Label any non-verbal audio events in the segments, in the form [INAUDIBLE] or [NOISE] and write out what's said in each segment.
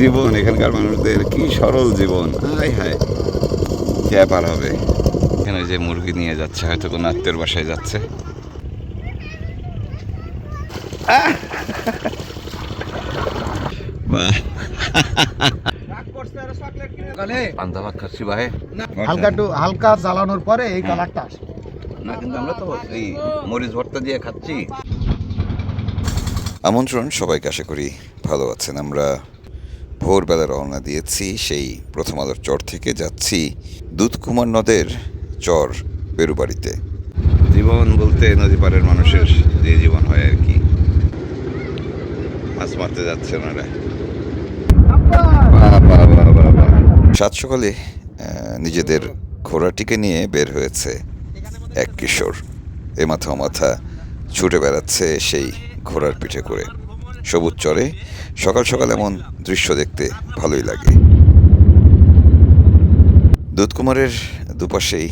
জীবন এখানকার মানুষদের কি সরল জীবন? হায় হায়। কে পার হবে? এখানে যে মুরগি নিয়ে যাচ্ছে হয়তো কোনো আত্মীয়র বাসায় যাচ্ছে। [LAUGHS] হালকা হালকা জ্বালানোর পরে এই কালারটা আসে। না কিন্তু আমরা তো এই মরিচ ভর্তা দিয়ে খাচ্ছি। আমন্ত্রণ সবাইকে আশা করি ভালো আছেন। আমরা ভোরবেলা রওনা দিয়েছি সেই প্রথম আলোর চর থেকে যাচ্ছি দুধকুমার নদের চর বেরুবাড়িতে। জীবন বলতে নদী পাড়ের মানুষের যে জীবন হয় আর কি। মাছ মারতে যাচ্ছে ওনারা। সাত সকালে নিজেদের ঘোড়াটিকে নিয়ে বের হয়েছে এক কিশোর। এ মাথা মাথা ছুটে বেড়াচ্ছে সেই ঘোড়ার পিঠে করে। সবুজ চরে সকাল সকাল এমন দৃশ্য দেখতে ভালোই লাগে। দুধকুমারের দুপাশেই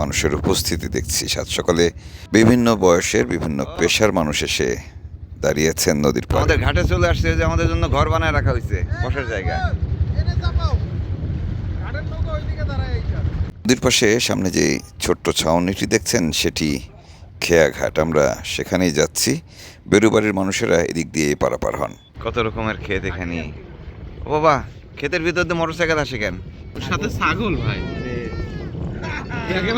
মানুষের উপস্থিতি দেখছি। সাত সকালে বিভিন্ন বয়সের বিভিন্ন পেশার মানুষ এসে দাঁড়িয়েছেন নদীর পাড়ে। আমাদের ঘাটে চলে আসছে যে আমাদের জন্য ঘর বানায় রাখা হয়েছে বসার জায়গা। নদীর পাশে সামনে যে ছোট্ট ছাউনিটি দেখছেন সেটি খেয়া ঘাট আমরা সেখানেই যাচ্ছি। বেরুবাড়ির মানুষেরা এদিক দিয়ে পারাপার হন। কত রকমের ক্ষেত এখানে। ও বাবা ক্ষেতের ভিতর দিয়ে মোটর সাইকেল আসে কেন? সাথে ছাগল ভাই।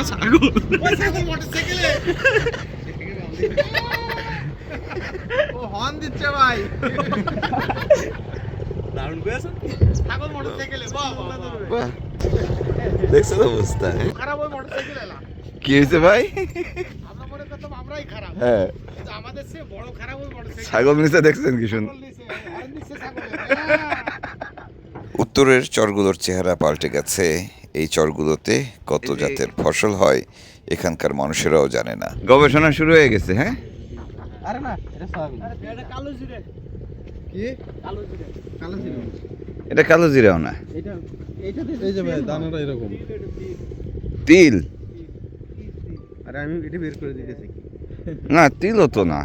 [LAUGHS] ছাগল। [LAUGHS] ও হর্ন দিচ্ছে ভাই। [LAUGHS] দারুণ করেছেন ছাগল মোটরসাইকেলে। বাহ বাহ বাহ। দেখছ তো অবস্থা হ্যাঁ? খারাপ ওই মোটরসাইকেল কি হয়েছে ভাই? আমরা মনে করতাম আমরাই খারাপ। হ্যাঁ। ছাগল নিচে দেখছেন কি শুন নিচে, আর নিচে ছাগলের। হ্যাঁ। উত্তরের চরগুলোর চেহারা পাল্টে গেছে। এই চরগুলোতে কত জাতের ফসল হয় এখানকার মানুষেরাও জানে না। গবেষণা শুরু হয়ে গেছে হ্যাঁ? আরে না এটা সয়াবিন। এটা কালো জিরে। কি? কালো জিরে। কালো ছিল এটা কালো জিরাও না। এটা এটা এই যে ভাই দানাটা এরকম। তিল। আরে আমি এটা বের করে দিতেছি। না তিলও তো না।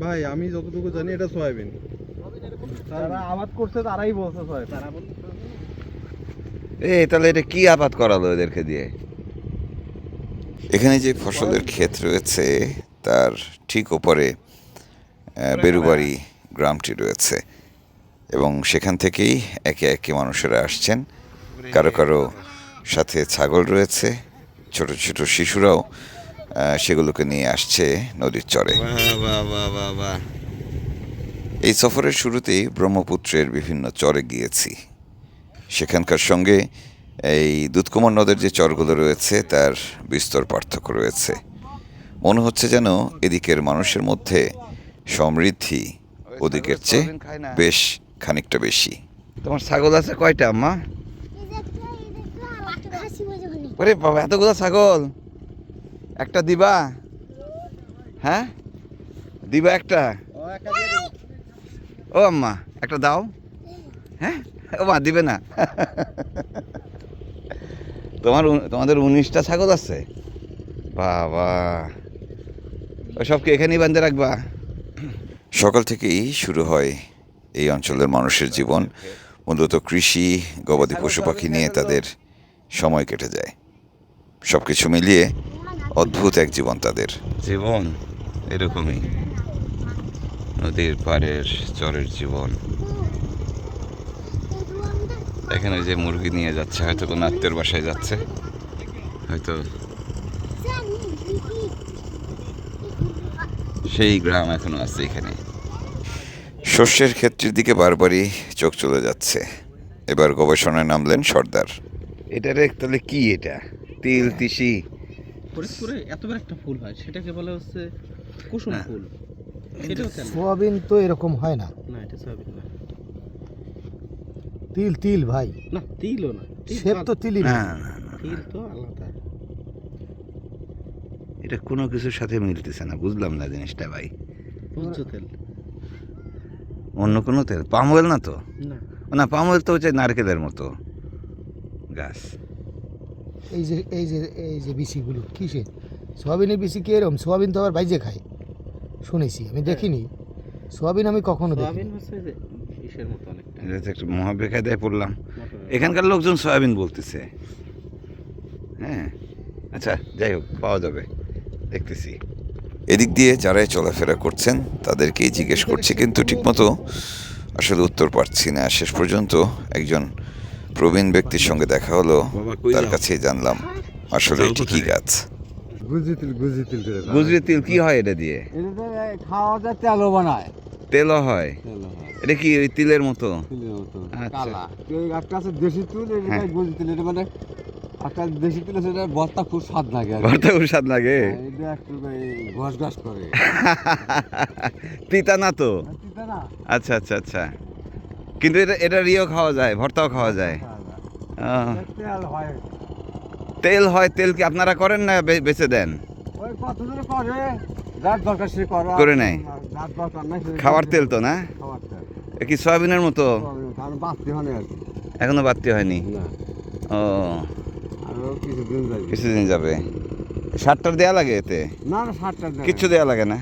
ভাই আমি যতটুকু জানি এটা সয়াবিন। যারা আবাদ করছে তারাই বলছে সয়াবিন। তারা এ তাহলে এটা কি আবাদ করালো এদেরকে দিয়ে? এখানে যে ফসলের ক্ষেত রয়েছে তার ঠিক ওপরে বেরুবাড়ি গ্রামটি রয়েছে। এবং সেখান থেকেই একে একে মানুষেরা আসছেন। কারও কারও সাথে ছাগল রয়েছে ছোট ছোট শিশুরাও সেগুলোকে নিয়ে আসছে নদীর চরে। এই সফরের শুরুতেই ব্রহ্মপুত্রের বিভিন্ন চরে গিয়েছি। সেখানকার সঙ্গে এই দুধকুমার নদের যে চরগুলো রয়েছে তার বিস্তর পার্থক্য রয়েছে। মনে হচ্ছে যেন এদিকের মানুষের মধ্যে সমৃদ্ধি ওদিকের চেয়ে বেশ খানিকটা বেশি। তোমার ছাগল আছে কয়টা আম্মা ওরে বাবা এতগুলো ছাগল! একটা দিবা? হ্যাঁ? দিবা একটা? ও আম্মা, একটা দাও। হ্যাঁ? ও মা, দিবে না। তোমার তোমাদের উনিশটা ছাগল আছে? বাবা। ওসব কি এখানেই বাঁধে রাখবা? সকাল থেকেই শুরু হয় এই অঞ্চলের মানুষের জীবন। মূলত কৃষি, গবাদি পশু পাখি নিয়ে তাদের সময় কেটে যায়। সব কিছু মিলিয়ে অদ্ভুত এক জীবন তাদের। জীবন এরকমই। নদীর পাড়ের চরের জীবন। এখানে যে মুরগি নিয়ে যাচ্ছে হয়তো কোনো আত্মীয়র বাসায় যাচ্ছে। হয়তো সেই গ্রাম এখনও আছে এখানে। শস্যের ক্ষেত্রের দিকে বারবারই চোখ চলে যাচ্ছে। এবার গবেষণায় নামলেন সর্দার। এটা রে তাহলে কি এটা? তিল তিসি? ফরিদপুরে এত বড় একটা ফুল হয় সেটাকে বলে হচ্ছে কুসুম হ্যাঁ। ফুল। সেটা হচ্ছে সোয়াবিন তো এরকম হয় না। না এটা সয়াবিন না। তিল তিল ভাই। না তিলও না। তিল সে তো তিলই না। না না, না, তিল তো আলাদা। এটা কোনো কিছুর সাথে মিলতেছে না বুঝলাম না জিনিসটা ভাই। উচ্চ তেল। অন্য কোনো তেল? পাম অয়েল না তো? না। না পাম অয়েল তো হচ্ছে নারকেলের মতো গাছ। এই যে এই যে এই যে বিচিগুলো কিসে সোয়াবিনের বিচি কী এরকম সোয়াবিন তো আবার বাইজে খায়। শুনেছি আমি দেখিনি। সোয়াবিন আমি কখনো দেখিনি। একটু মহাবেকায়দায় পড়লাম। এখানকার লোকজন সয়াবিন বলতেছে। হ্যাঁ। আচ্ছা যাই হোক পাওয়া যাবে। দেখতেছি। এদিক দিয়ে যারাই চলাফেরা করছেন তাদেরকেই জিজ্ঞেস করছি কিন্তু ঠিকমতো আসলে উত্তর পাচ্ছি না। শেষ পর্যন্ত একজন প্রবীণ ব্যক্তির সঙ্গে দেখা হলো তার? কাছেই জানলাম আসলে এটি কি গাছ? গুজরি তিল কি হয় এটা দিয়ে? খাওয়া যায় তেলও বানায়। তেলও হয়? তেল হয়। এটা কি ওই তিলের মতো? তিলের মতো আচ্ছা। একটা আছে দেশি তুল এটা হ্যাঁ। গুজি এটা মানে একটা দেশি তুল আছে ভর্তা খুব স্বাদ লাগে আর ভর্তা খুব স্বাদ লাগে? হ্যাঁ, এটা একটু ঘস ঘস করে। তিতা না তো? তিতা না। আচ্ছা আচ্ছা আচ্ছা। কিন্তু এটা এটা রিও খাওয়া যায় ভর্তাও খাওয়া যায়। তেল হয়। তেল কি আপনারা করেন না বেচে দেন? করে? নেয়। নাই খাওয়ার তেল তো না? কি সয়াবিনের মতো? এখনও বাড়তি হয়নি? ও। কিছুদিন যাবে। সারটার দেয়া লাগে এতে? না কিচ্ছু দেয়া লাগে না?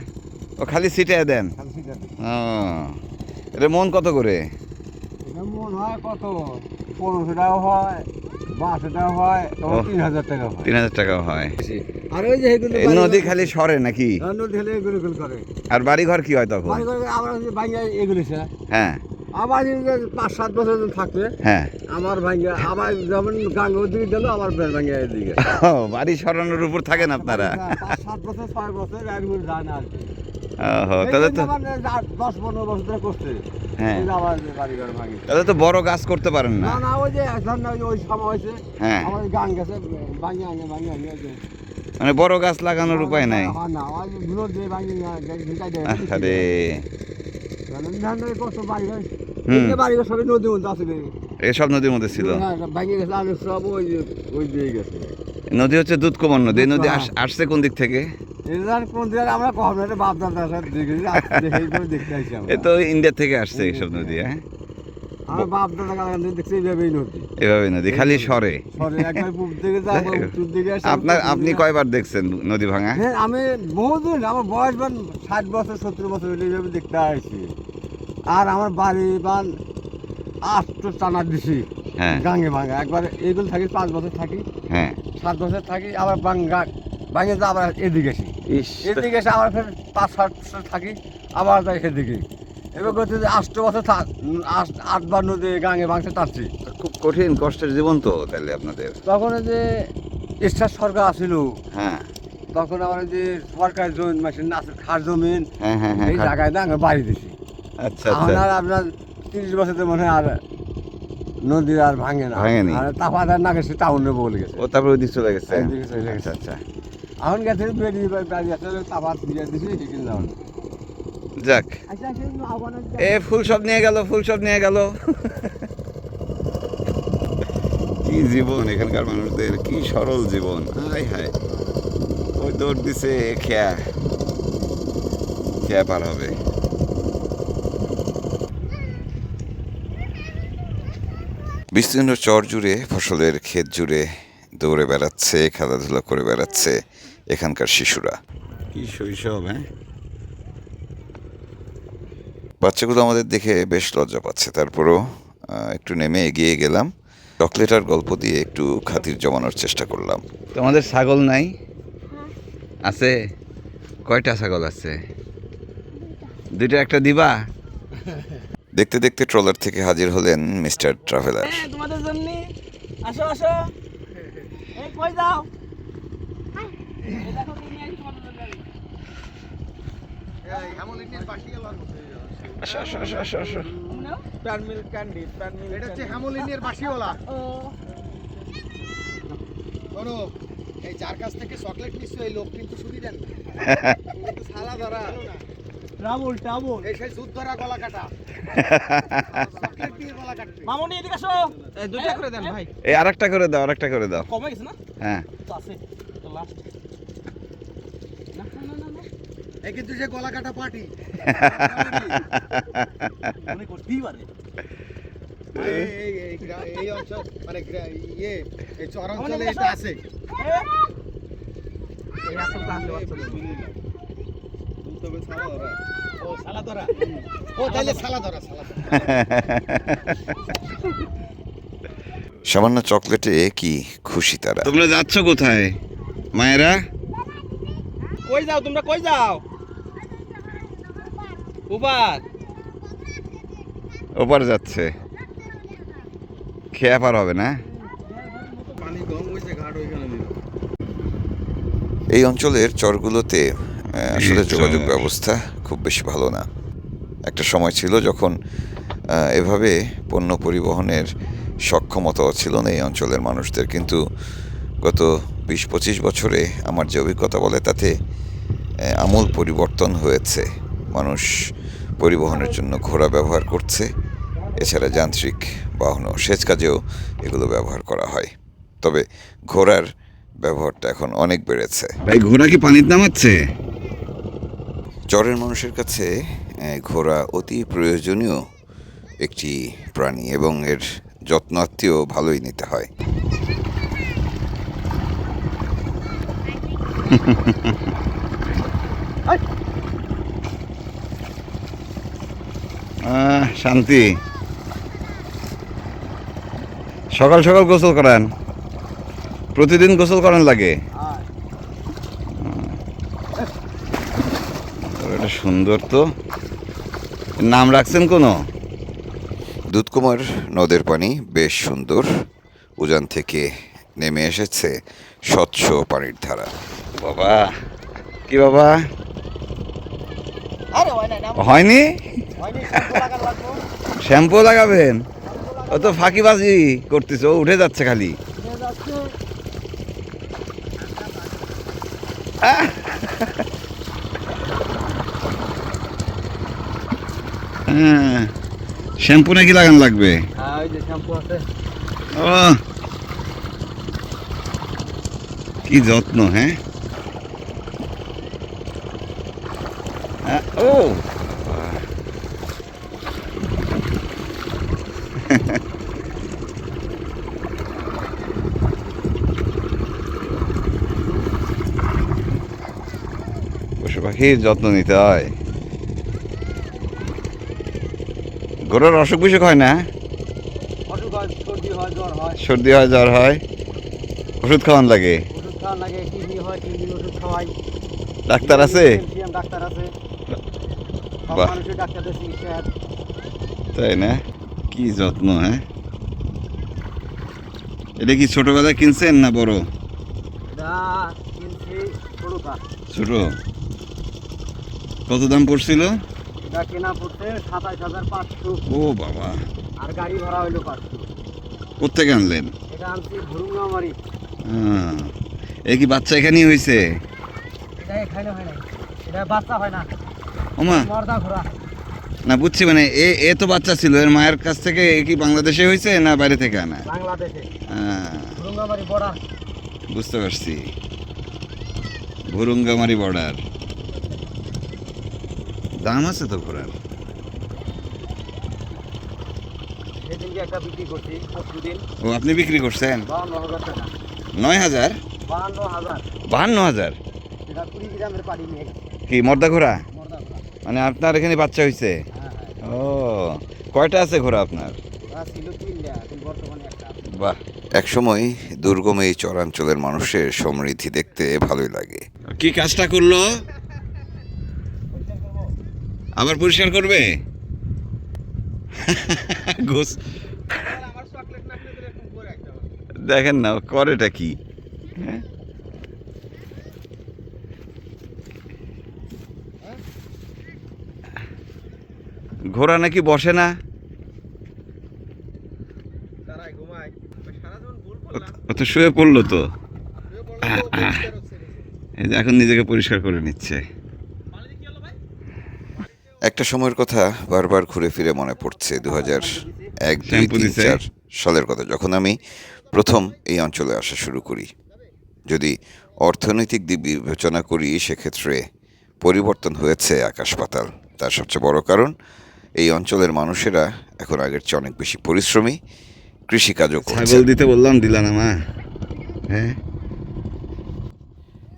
ও খালি সিটে দেন। ও। এটা মন কত করে? মন হয় কত? পনেরোশো টাকা হয় বারোশো টাকা হয় তিন হাজার টাকা হয়। তিন হাজার হয়। আর ওই যে নদী খালি সরে নাকি? হ্যাঁ, নদী এগুলো করে। আর বাড়ি ঘর কি হয় তখন? আবার এগুলো হ্যাঁ। আবার পাঁচ সাত বছর থাকবে হ্যাঁ। আমার আবার যেমন গাঙ্গ ওদিকে গেল আবার বের এদিকে। বাড়ি সরানোর উপর থাকেন আপনারা? হ্যাঁ, সাত বছর ছয় বছর যায় না আর কি। তাহলে তো এই যে আমার দশ পনেরো বছর ধরে করছে। হ্যাঁ। তাহলে তো বড় গাছ করতে পারেন না। না ওই যে ধর ওই সময় হয়েছে। হ্যাঁ। গান গেছে আনে আনে মানে বড় গাছ লাগানোর উপায় নাই। আরে সবই নদীর মধ্যে আসলে এসব নদীর মধ্যে ছিল? হ্যাঁ, নদী হচ্ছে দুধ কমন নদী। নদী হ্যাঁ। আস- আসছে কোন দিক থেকে? আমরা তো ইন্ডিয়া থেকে আসছে এইসব নদী হ্যাঁ? আমার বাপ দাদা দেখছি এইভাবেই নদী। এভাবে নদী খালি সরে। সরে একবার পূব দিকে [LAUGHS] যায় উত্তর দিকে আসে আপনার আপনি কয়বার দেখছেন নদী ভাঙা? হ্যাঁ আমি বহুদিন আমার বয়স বান ষাট বছর সত্তর বছর হলে এইভাবে দেখতে আসছি আর আমার বাড়ি বান আট টানা দিছি হ্যাঁ। গাঙ্গে ভাঙা। একবার এইগুলো থাকি পাঁচ বছর থাকি হ্যাঁ। সাত বছর থাকি আবার বাঙ্গা ভাঙে যা আবার এদিকে আসি। এদিকে এসে আবার ফের পাঁচ সাত থাকি আবার যাই সেদিকে। এবার করতে যে আষ্ট বছর থাক আট- আটবার নদী গাঙ্গে ভাঙতে টানছি খুব কঠিন কষ্টের জীবন তো তাহলে আপনাদের। তখন যে স্টার সরকার আসিল। হ্যাঁ। তখন আমার যে সরকার জমিন মাসে নাচের খার জমিন হ্যাঁ হ্যাঁ হ্যাঁ এই জায়গায় না বাড়ি দিছি। আচ্ছা এখন আচ্ছা আপনার তিরিশ বছরে মনে হয় আর নদী আর ভাঙে না। ভাঙেনি। আর তাপাদার না গেছে টাউনে বলে গেছে। ও তারপর চলে গেছে। আচ্ছা আচ্ছা। এখন গেছে বেরিয়ে বাড়ি আসলে তাপাত দিয়ে দিছি সেখানে যাও। যাক। আচ্ছা এ ফুল সব নিয়ে গেল ফুল সব নিয়ে গেল। কি জীবন এখানকার মানুষদের কি সরল জীবন। হাই হাই ওই দৌড় দিছে খেয়া। খেয়া পার হবে। বিস্তীর্ণ চর জুড়ে ফসলের ক্ষেত জুড়ে দৌড়ে বেড়াচ্ছে খেলাধুলা করে বেড়াচ্ছে এখানকার শিশুরা। কি শৈশব হ্যাঁ? বাচ্চাগুলো আমাদের দেখে বেশ লজ্জা পাচ্ছে। তারপরও একটু নেমে এগিয়ে গেলাম। চকলেট আর গল্প দিয়ে একটু খাতির জমানোর চেষ্টা করলাম। তোমাদের ছাগল নাই? আছে? কয়টা ছাগল আছে? দুইটা একটা দিবা? দেখতে দেখতে ট্রলার থেকে হাজির হলেন মিস্টার ট্রাভেলার। হ্যাঁ তোমাদের জন্য। আসো আসো। এই কই যাও। প্যানমিল ক্যান্ডি প্যানমিল এটা হচ্ছে হ্যামোলিনের বাসিওয়ালা ও। শোনো এই যার কাছ থেকে চকলেট নিচ্ছ এই লোক কিন্তু দেন না। [LAUGHS] সালা ধরা ডাবল ডাবল এই সেই ধরা গলা কাটা। [LAUGHS] মামুনি এদিকে আসো। এই দুইটা করে দেন ভাই। এই আরেকটা করে দাও আরেকটা করে দাও। কমে গেছে না? হ্যাঁ। তো আছে তো লাস্ট না না না, না এই কিন্তু সে গলা কাটা পার্টি। [LAUGHS] মনে করতেই পারে। এই এই এই গ্রা- এই অঞ্চল মানে ইয়ে এই চরাঞ্চলে এটা আছে। এই আসল কাছে বাচ্চা সামান্য চকলেটে কি খুশি তারা? তোমরা যাচ্ছ কোথায়? মায়েরা? কই যাও তোমরা কই যাও? উপার। ওপার যাচ্ছে। খেয়া পার হবে না? এই অঞ্চলের চরগুলোতে আসলে যোগাযোগ ব্যবস্থা খুব বেশি ভালো না। একটা সময় ছিল যখন এভাবে পণ্য পরিবহনের সক্ষমতাও ছিল না এই অঞ্চলের মানুষদের। কিন্তু গত বিশ পঁচিশ বছরে আমার যে অভিজ্ঞতা বলে তাতে আমূল পরিবর্তন হয়েছে। মানুষ পরিবহনের জন্য ঘোড়া ব্যবহার করছে এছাড়া যান্ত্রিক বাহনও সেচ কাজেও এগুলো ব্যবহার করা হয়। তবে ঘোড়ার ব্যবহারটা এখন অনেক বেড়েছে। ভাই ঘোড়া কি পানির নামাচ্ছে চরের মানুষের কাছে ঘোড়া অতি প্রয়োজনীয় একটি প্রাণী এবং এর যত্ন আত্মীয় ভালোই নিতে হয়। শান্তি। সকাল সকাল গোসল করেন। প্রতিদিন গোসল করেন লাগে তো এটা সুন্দর তো। নাম রাখছেন কোনো? দুধকুমার নদের পানি বেশ সুন্দর। উজান থেকে নেমে এসেছে স্বচ্ছ পানির ধারা। বাবা কি বাবা? আরে হয় না নাম হয়নি? শ্যাম্পু লাগাবেন? ও তো ফাঁকিবাজি করতেছে ও উঠে যাচ্ছে খালি। হ্যাঁ শ্যাম্পু নাকি লাগান লাগবে? হ্যাঁ ও কি যত্ন হ্যাঁ? ও [LAUGHS] পশু পাখির যত্ন নিতে হয়। গরুর অসুখ বিসুখ হয় না? সর্দি হয় জ্বর হয়। ওষুধ খাওয়ান লাগে? ডাক্তার আছে? তাই না? কি যত্ন হ্যাঁ? এটা কি ছোটবেলায় কিনছেন না বড়? ছোট? কত দাম পড়ছিল? এটা কেনা সাতাশ হাজার পাঁচশো। ও বাবা। আর গাড়ি ভাড়া হইল পাঁচশো। কোথেকে আনলেন? এটা আনছি ভুরুঙ্গামারি। আহ, এ কি বাচ্চা এখানেই হয়েছে এটা এখানে হয় না এটা বাচ্চা হয় না। ওমা। মর্দা ঘোড়া। না বুঝছি মানে এ এ তো বাচ্চা ছিল। এর মায়ের কাছ থেকে এ কি বাংলাদেশে হয়েছে না বাইরে থেকে আনা? বাংলাদেশে। বর্ডার বুঝতে পারছি। ভুরুঙ্গামারি বর্ডার দাম আছে তো দিন ও আপনি বিক্রি করছেন? নয় হাজার? বাহান্ন হাজার। কি মর্দা ঘোড়া? মানে আপনার এখানে বাচ্চা হয়েছে হ্যাঁ হ্যাঁ। ও কয়টা আছে ঘোড়া আপনার। বাহ। একসময় দুর্গম এই চরাঞ্চলের মানুষের সমৃদ্ধি দেখতে ভালোই লাগে। কি কাজটা করল? আবার পরিষ্কার করবে। দেখেন না, করেটা কি হ্যাঁ? ঘোড়া নাকি বসে না তো শুয়ে পড়ল তো এখন নিজেকে পরিষ্কার করে নিচ্ছে একটা সময়ের কথা বারবার ঘুরে ফিরে মনে পড়ছে দু হাজার এক দুই তিন চার সালের কথা। যখন আমি প্রথম এই অঞ্চলে আসা শুরু করি যদি অর্থনৈতিক দিক বিবেচনা করি সেক্ষেত্রে পরিবর্তন হয়েছে আকাশ পাতাল। তার সবচেয়ে বড় কারণ এই অঞ্চলের মানুষেরা এখন আগের চেয়ে অনেক বেশি পরিশ্রমী কৃষিকাজও করছে দিতে বললাম দিলা না মা। হ্যাঁ?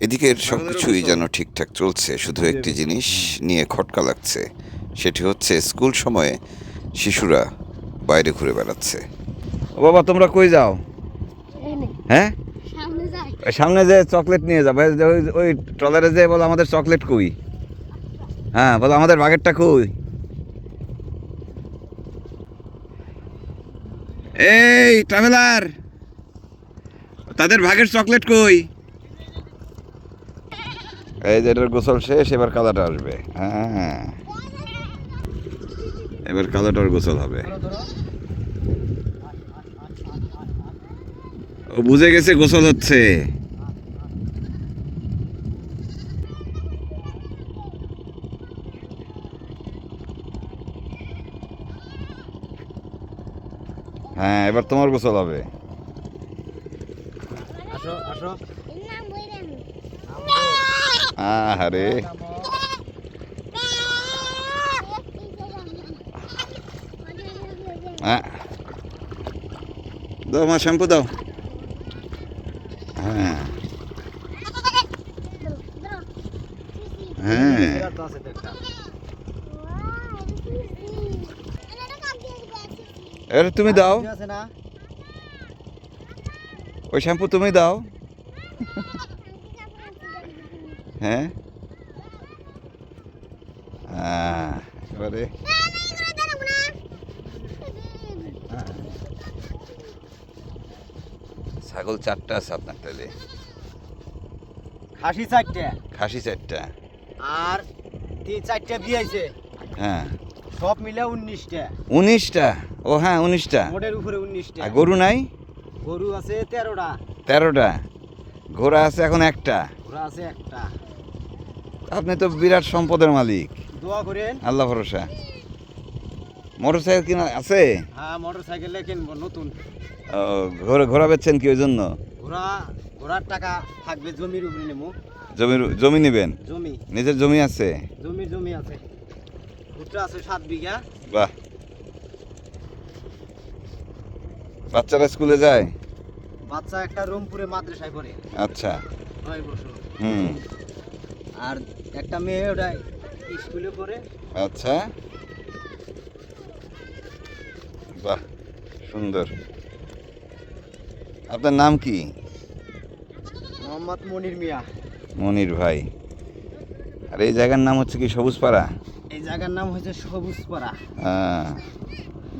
এদিকের সব কিছুই যেন ঠিকঠাক চলছে শুধু একটি জিনিস নিয়ে খটকা লাগছে সেটি হচ্ছে স্কুল সময়ে শিশুরা বাইরে ঘুরে বেড়াচ্ছে। ও বাবা তোমরা কই যাও? হ্যাঁ? সামনে যাই। ওই সামনে যে চকলেট নিয়ে যাব ওই ওই- ওই ট্রলারে যে বলো আমাদের চকলেট কই? হ্যাঁ বলো আমাদের বাগেরটা কই? এই ট্রাভেলার! তাদের ভাগের চকলেট কই? এই যে এটার গোসল শেষ, এবার কালাটা আসবে। হ্যাঁ এবার কালাটার গোসল হবে। ও বুঝে গেছে গোসল হচ্ছে। হ্যাঁ এবার তোমার গোসল হবে। আসো আসো। আরে হ্যাঁ দাও মা, শ্যাম্পু দাও। হ্যাঁ। হ্যাঁ। এবার তুমি দাও। ওই শ্যাম্পু তুমি দাও। হ্যাঁ? এবারে ছাগল চারটা আছে আপনার তাহলে খাসি চারটে। খাসি চারটা। আর তিন চারটে বিয়েছে হ্যাঁ। সব মিলে উনিশটা। উনিশটা? ও হ্যাঁ উনিশটা। মোটের উপরে উনিশটা। গরু নাই? গরু আছে তেরোটা। তেরোটা। ঘোড়া আছে এখন একটা। ঘোড়া আছে একটা। আপনি তো বিরাট সম্পদের মালিক। দোয়া করেন। আল্লাহ ভরসা। মোটর সাইকেল কিনা আছে? হ্যাঁ মোটর সাইকেলে কিনবো নতুন। ঘোড়া ঘোড়া বেচছেন কি ওই জন্য? ঘোড়া ঘোড়ার টাকা থাকবে জমির উপরে নেব। জমির জমি নেবেন? জমি। নিজের জমি আছে? জমির জমি আছে। ভুট্টা আছে সাত বিঘা। বাহ। বাচ্চারা স্কুলে যায়? বাচ্চা একটা রুমপুরে মাদ্রাসায় পড়ে। আচ্ছা। নয় বছর। হুম। আর একটা মেয়ে ওটা স্কুলে পড়ে। আচ্ছা। বাহ সুন্দর। আপনার নাম কি? মোহাম্মদ মনির মিয়া। মনির ভাই। আর এই জায়গার নাম হচ্ছে কি সবুজপাড়া? এই জায়গার নাম হচ্ছে সবুজ পাড়া হ্যাঁ।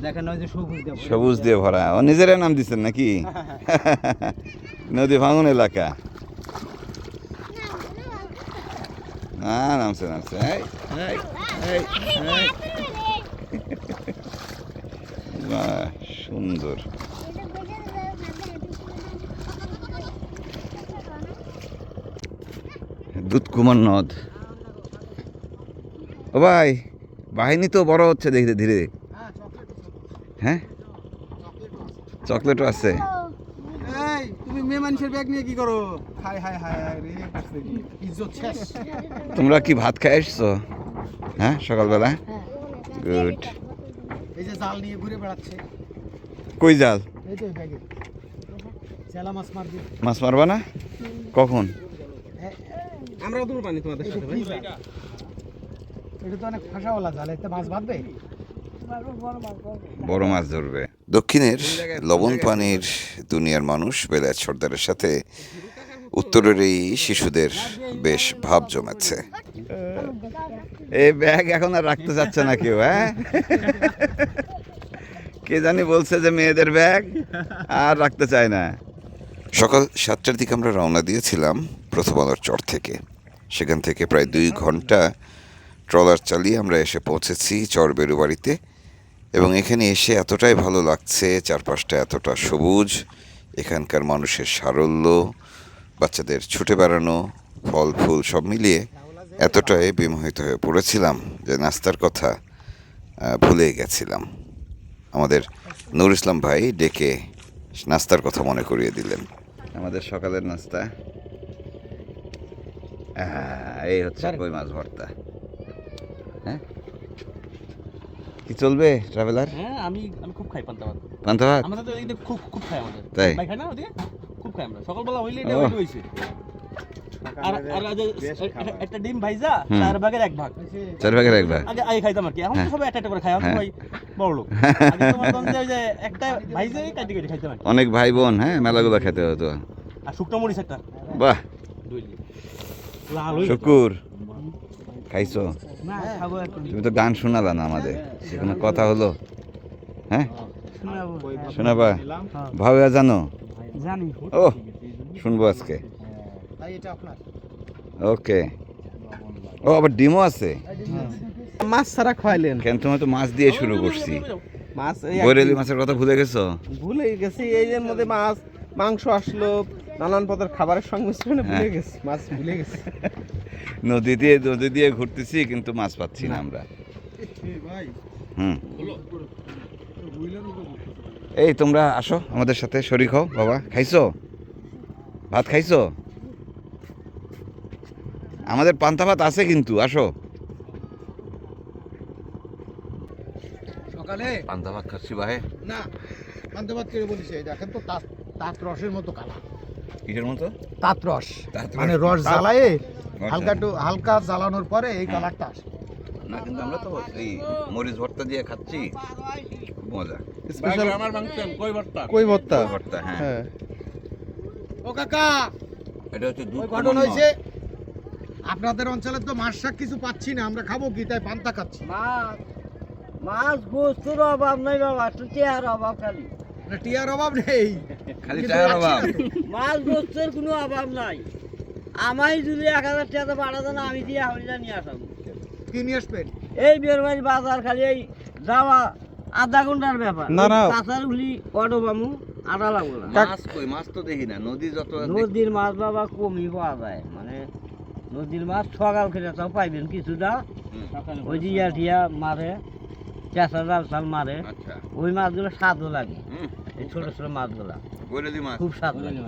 দেখেন ওই যে সবুজ দেব সবুজ দিয়ে ভরা। ও নিজেরা নাম দিচ্ছেন নাকি? [LAUGHS] নদী ভাঙন এলাকা। না নামছে নামছে সুন্দর দুধকুমার নদ। ও ভাই, বাহিনী তো বড় হচ্ছে দেখতে ধীরে। হ্যাঁ? চকলেটও আছে। মানুষের ব্যাগ নিয়ে কি করো? হাই হাই হাই রে ইজ্জত শেষ। তোমরা কি ভাত খাই এসছো? হ্যাঁ সকালবেলা? গুড এই যে জাল নিয়ে ঘুরে বেড়াচ্ছে। কই জাল? এই তো ব্যাগে চেলা মাছ মারবি। মাছ মারবা না? কখন? আমরাও দূর পানি তোমাদের সাথে ভাই। এটা তো অনেক ফাঁসাওয়ালা জাল এতে মাছ বাঁধবে বড় মাছ ধরবে। দক্ষিণের লবণ পানির দুনিয়ার মানুষ বেলায়েত সর্দারের সাথে উত্তরের এই শিশুদের বেশ ভাব জমেছে। এই ব্যাগ এখন আর রাখতে চাচ্ছে না কেউ হ্যাঁ? কে জানি বলছে যে মেয়েদের ব্যাগ আর রাখতে চায় না। সকাল সাতটার দিকে আমরা রওনা দিয়েছিলাম প্রথম আলোর চর থেকে। সেখান থেকে প্রায় দুই ঘণ্টা ট্রলার চালিয়ে আমরা এসে পৌঁছেছি চর বেরুবাড়িতে। এবং এখানে এসে এতটাই ভালো লাগছে চারপাশটা এতটা সবুজ এখানকার মানুষের সারল্য বাচ্চাদের ছুটে বেড়ানো ফল ফুল সব মিলিয়ে এতটাই বিমোহিত হয়ে পড়েছিলাম যে নাস্তার কথা ভুলে গেছিলাম। আমাদের নুর ইসলাম ভাই ডেকে নাস্তার কথা মনে করিয়ে দিলেন। আমাদের সকালের নাস্তা। এই হচ্ছে কই মাছ ভর্তা হ্যাঁ কি চলবে ট্রাভেলার হ্যাঁ আমি আমি খুব খাই পান্তা ভাত। পান্তা ভাত? আমাদের তো এদিকে খুব খুব খাই আমাদের। তাই? খাই না ওদিকে? খুব খাই আমরা। সকালবেলা হইলে এটা হইলে হইছে। আর আর একটা- একটা ডিম ভাইজা চার ভাগের এক ভাগ। চার ভাগের এক ভাগ। আগে আগে খাইতাম আর কি। এখন তো সবাই একটা একটা করে খাই এখন হ্যাঁ। ভাই বড় লোক। [LAUGHS] আগে তো মনে ওই যে একটা ভাইজাই কাটি কেটে খাইতাম আর অনেক ভাই বোন হ্যাঁ মেলাগুলো খেতে হতো। আর শুকনো মরিচ একটা। বাহ। শুকুর। খাইছো? তুমি তো গান শোনালা না আমাদের। সেখানে কথা হলো। হ্যাঁ? শোনাবা। ভাবে জানো? জানি। ও শুনব আজকে। ভাই এটা আপনার। ওকে। ও আবার ডিমও আছে? মাছ ছাড়া খাইলেন কেন তোমার তো মাছ দিয়ে শুরু করছি। মাছ বৈরালি মাছের কথা ভুলে গেছো? ভুলে গেছি এই মধ্যে মাছ মাংস আসলো নানান পদের খাবারের সংমিশ্রণে ভুলে হ্যাঁ। গেছি মাছ ভুলে গেছি। নদী দিয়ে নদী দিয়ে ঘুরতেছি কিন্তু মাছ পাচ্ছি না আমরা। হুম। এই তোমরা আসো আমাদের সাথে শরিক হও বাবা। খাইছো? ভাত খাইছো? আমাদের পান্তা ভাত আছে কিন্তু আসো। সকালে? পান্তা ভাত খাচ্ছি ভাই না পান্তা ভাত করে বলিস এই দেখেন তো তাঁত রসের মতো কালা কিসের মতো? তাঁত রস। মানে রস জ্বালায়ে। হালকা একটু হালকা জ্বালানোর পরে এই কালারটা আসে। না কিন্তু আমরা তো এই মরিচ ভর্তা দিয়ে খাচ্ছি। খুব মজা। স্পেশাল আমার মাংস কই ভর্তা? কই ভর্তা? ভর্তা হ্যাঁ। হ্যাঁ। ও কাকা এটা হচ্ছে দুধ ওই ঘটনা হয়েছে? আপনাদের অঞ্চলে তো মাছ শাক কিছু পাচ্ছি না আমরা খাব কি? তাই পান্তা খাচ্ছি। মাছ মাছ গোস্তর অভাব নাই বাবা টিয়ার অভাব খালি। না টিয়ার অভাব নেই। খালি পাচ্ছি অভাব। গোস্তের কোনো অভাব নাই। আমায় যদি এক হাজার টাকা বাড়াতো না আমি দিয়ে হলিদা নিয়ে আসাম কি নিয়ে আসবেন? এই বেরবাড়ি বাজার খালি এই যাওয়া আধা ঘণ্টার ব্যাপার। না, না। কাঁচার গুলি অটো বামু আটা লাগবো না। মাছ কই? মাছ তো দেখি না। নদী যত নদীর মাছ বাবা কমই পাওয়া যায়। মানে নদীর মাছ সকাল খেলে তাও পাইবেন কিছুটা। ওই যে ইয়া টিয়া মারে চেঁচা জাল চাল মারে আচ্ছা। ওই মাছগুলো স্বাদও লাগে। হুম। এই ছোট ছোট মাছগুলা। বৈরালি মাছ। খুব স্বাদ লাগে।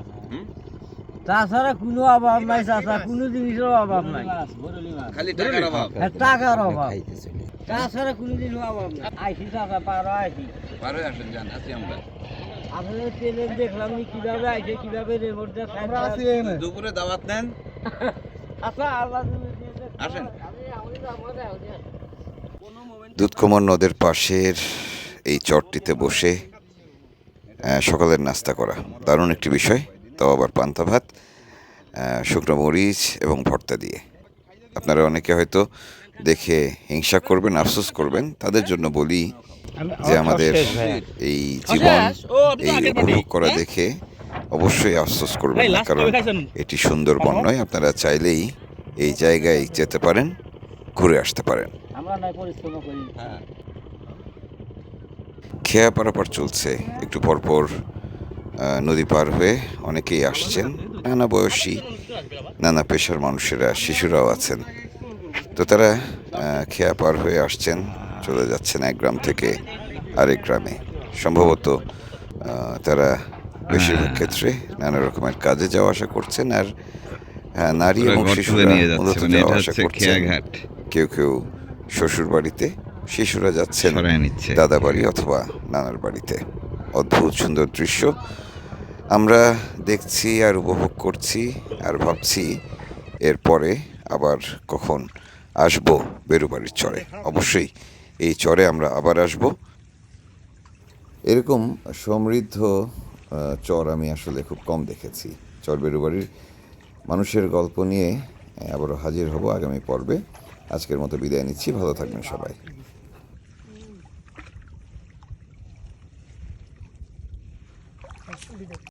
তাছাড়া কোনো অভাব নাই চাচা কোনো জিনিসের অভাব নাই। খালি টাকার অভাব। আর টাকার অভাব। তাছাড়া কোনো জিনিসের অভাব নাই। আইসি চাচা পারো আইসি। পারো আসেন জান আছি আমরা। আপনাদের ট্রেনে দেখলাম নি কীভাবে আইসে কীভাবে রেমোট দিয়ে আমরা আছি এখানে। দুপুরে দাওয়াত নেন। আচ্ছা আল্লাহ আসেন। দুধকুমার নদের পাশের এই চরটিতে বসে সকালের নাস্তা করা। দারুণ একটি বিষয়। তাও আবার পান্তা ভাত শুকনো মরিচ এবং ভর্তা দিয়ে। আপনারা অনেকে হয়তো দেখে হিংসা করবেন, আফসোস করবেন। তাদের জন্য বলি যে আমাদের এই জীবন, এই উপভোগ করা দেখে অবশ্যই আফসোস করবেন কারণ এটি সুন্দরবন নয়। আপনারা চাইলেই এই জায়গায় যেতে পারেন, ঘুরে আসতে পারেন। আমরা পরিশ্রম করি। খেয়া পারাপার চলছে। একটু পরপর নদী পার হয়ে অনেকেই আসছেন। নানা বয়সী নানা পেশার মানুষেরা শিশুরাও আছেন। তো তারা খেয়া পার হয়ে আসছেন চলে যাচ্ছেন এক গ্রাম থেকে আরেক গ্রামে। সম্ভবত তারা বেশিরভাগ ক্ষেত্রে নানা রকমের কাজে যাওয়া আসা করছেন আর নারী এবং শিশুরা মূলত মানে যাওয়া আসা করছেন। কেউ কেউ শ্বশুর বাড়িতে শিশুরা যাচ্ছেন দাদা বাড়ি অথবা নানার বাড়িতে। অদ্ভুত সুন্দর দৃশ্য। আমরা দেখছি আর উপভোগ করছি আর ভাবছি এরপরে আবার কখন আসব বেরুবাড়ির চরে। অবশ্যই এই চরে আমরা আবার আসব। এরকম সমৃদ্ধ চর আমি আসলে খুব কম দেখেছি। চর বেরুবাড়ির মানুষের গল্প নিয়ে আবারও হাজির হব আগামী পর্বে। আজকের মতো বিদায় নিচ্ছি। ভালো থাকবেন সবাই।